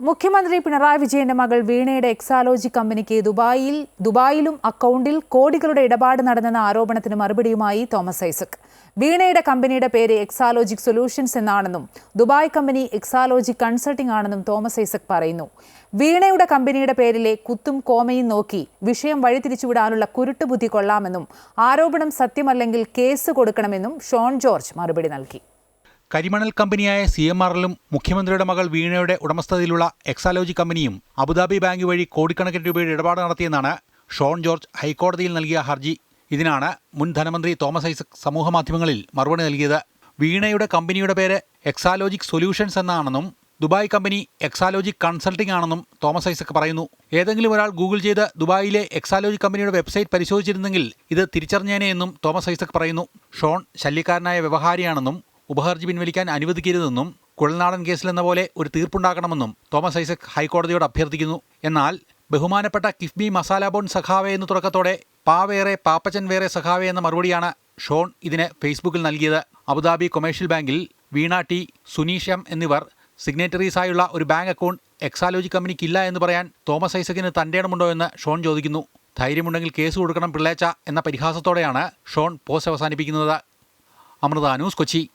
മുഖ്യമന്ത്രി പിണറായി വിജയന്റെ മകൾ വീണയുടെ എക്സാലോജി കമ്പനിക്ക് ദുബായിൽ ദുബായിലും അക്കൗണ്ടിൽ കോടികളുടെ ഇടപാട് നടന്നെന്ന ആരോപണത്തിന് മറുപടിയുമായി തോമസ് ഐസക്. വീണയുടെ കമ്പനിയുടെ പേര് എക്സാലോജിക് സൊല്യൂഷൻസ് എന്നാണെന്നും ദുബായ് കമ്പനി എക്സാലോജി കൺസൾട്ടിംഗ് ആണെന്നും തോമസ് ഐസക് പറയുന്നു. വീണയുടെ കമ്പനിയുടെ പേരിലെ കുത്തും കോമയും നോക്കി വിഷയം വഴിതിരിച്ചുവിടാനുള്ള കുരുട്ടുബുദ്ധി കൊള്ളാമെന്നും ആരോപണം സത്യമല്ലെങ്കിൽ കേസ് കൊടുക്കണമെന്നും ഷോൺ ജോർജ് മറുപടി നൽകി. കരിമണൽ കമ്പനിയായ സി എം ആറിലും മുഖ്യമന്ത്രിയുടെ മകൾ വീണയുടെ ഉടമസ്ഥതയിലുള്ള എക്സാലോജി കമ്പനിയും അബുദാബി ബാങ്ക് വഴി കോടിക്കണക്കിന് രൂപയുടെ ഇടപാട് നടത്തിയെന്നാണ് ഷോൺ ജോർജ് ഹൈക്കോടതിയിൽ നൽകിയ ഹർജി. ഇതിനാണ് മുൻ ധനമന്ത്രി തോമസ് ഐസക് സമൂഹമാധ്യമങ്ങളിൽ മറുപടി നൽകിയത്. വീണയുടെ കമ്പനിയുടെ പേര് എക്സാലോജിക് സൊല്യൂഷൻസ് എന്നാണെന്നും ദുബായ് കമ്പനി എക്സാലോജിക് കൺസൾട്ടിംഗ് ആണെന്നും തോമസ് ഐസക് പറയുന്നു. ഏതെങ്കിലും ഒരാൾ ഗൂഗിൾ ചെയ്ത് ദുബായിലെ എക്സാലോജി കമ്പനിയുടെ വെബ്സൈറ്റ് പരിശോധിച്ചിരുന്നെങ്കിൽ ഇത് തിരിച്ചറിഞ്ഞേനെ എന്നും തോമസ് ഐസക് പറയുന്നു. ഷോൺ ശല്യക്കാരനായ വ്യവഹാരിയാണെന്നും ഉപഹർജി പിൻവലിക്കാൻ അനുവദിക്കരുതെന്നും കുഴൽനാടൻ കേസിലെന്ന പോലെ ഒരു തീർപ്പുണ്ടാക്കണമെന്നും തോമസ് ഐസക് ഹൈക്കോടതിയോട് അഭ്യർത്ഥിക്കുന്നു. എന്നാൽ ബഹുമാനപ്പെട്ട കിഫ്ബി മസാല ബോൺ സഖാവേ എന്ന തുടക്കത്തോടെ പാ വേറെ പാപ്പച്ചൻ വേറെ സഖാവേ എന്ന മറുപടിയാണ് ഷോൺ ഇതിന് ഫേസ്ബുക്കിൽ നൽകിയത്. അബുദാബി കൊമേഴ്ഷ്യൽ ബാങ്കിൽ വീണ ടി സുനീഷം എന്നിവർ സിഗ്നേറ്ററീസായുള്ള ഒരു ബാങ്ക് അക്കൗണ്ട് എക്സാലോജി കമ്പനിക്കില്ല എന്ന് പറയാൻ തോമസ് ഐസക്കിന് തന്റെയിടമുണ്ടോ എന്ന് ഷോൺ ചോദിക്കുന്നു. ധൈര്യമുണ്ടെങ്കിൽ കേസ് കൊടുക്കണം പിള്ളേച്ച എന്ന പരിഹാസത്തോടെയാണ് ഷോൺ പോസ്റ്റ് അവസാനിപ്പിക്കുന്നത്. അമൃത ന്യൂസ് കൊച്ചി.